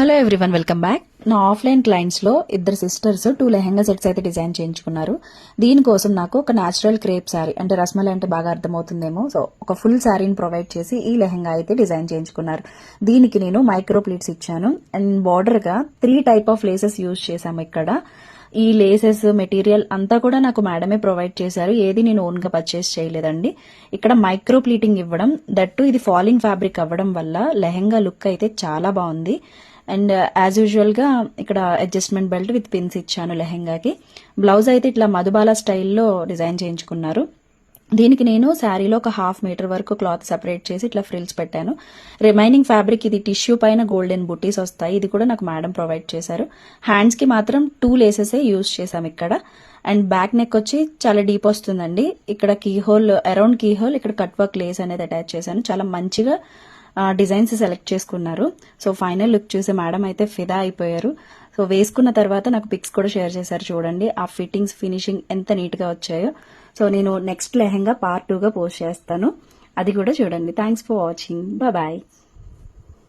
Hello everyone welcome back నా offline క్లయింట్స్లో ఇద్దరు సిస్టర్స్ టూ లెహెంగా సెట్స్ అయితే డిజైన్ చేయించుకున్నారు. దీనికోసం నాకు ఒక న్యాచురల్ క్రేప్ శారీ అంటే రస్మలై అంటే బాగా అర్థమవుతుందేమో. సో ఒక ఫుల్ శారీని ప్రొవైడ్ చేసి ఈ లెహెంగా అయితే డిజైన్ చేయించుకున్నారు. దీనికి నేను మైక్రో ప్లీట్స్ ఇచ్చాను. And బార్డర్గా three type of laces use చేశాము ఇక్కడ. ఈ లేసెస్ మెటీరియల్ అంతా కూడా నాకు మేడమే ప్రొవైడ్ చేశారు. ఏది నేను ఓన్గా పర్చేస్ చేయలేదండి. ఇక్కడ మైక్రో ప్లీటింగ్ ఇవ్వడం దట్టు ఇది ఫాలింగ్ ఫ్యాబ్రిక్ అవ్వడం వల్ల లెహెంగా లుక్ అయితే చాలా బాగుంది. అండ్ యాజ్ యూజువల్గా ఇక్కడ అడ్జస్ట్మెంట్ బెల్ట్ విత్ పిన్స్ ఇచ్చాను లెహెంగాకి. బ్లౌజ్ అయితే ఇట్లా మధుబాల స్టైల్లో డిజైన్ చేయించుకున్నారు. దీనికి నేను శారీలో ఒక హాఫ్ మీటర్ వరకు క్లాత్ సెపరేట్ చేసి ఇట్లా ఫ్రిల్స్ పెట్టాను. రిమైనింగ్ ఫ్యాబ్రిక్ ఇది టిష్యూ పైన గోల్డెన్ బుటీస్ వస్తాయి. ఇది కూడా నాకు మేడం ప్రొవైడ్ చేశారు. హ్యాండ్స్కి మాత్రం టూ లేసెస్ యూజ్ చేశాము ఇక్కడ. అండ్ బ్యాక్ నెక్ వచ్చి చాలా డీప్ వస్తుందండి. ఇక్కడ key hole around key hole ఇక్కడ కట్ వర్క్ లేస్ అనేది అటాచ్ చేశాను. చాలా మంచిగా డిజైన్స్ సెలెక్ట్ చేసుకున్నారు. సో ఫైనల్ లుక్ చూసి మేడం అయితే ఫిదా అయిపోయారు. సో వేసుకున్న తర్వాత నాకు పిక్స్ కూడా షేర్ చేశారు చూడండి. ఆ ఫిట్టింగ్స్ ఫినిషింగ్ ఎంత నీట్గా వచ్చాయో. సో నేను నెక్స్ట్ లెహెంగా పార్ట్ టూగా పోస్ట్ చేస్తాను. అది కూడా చూడండి. Thanks for watching bye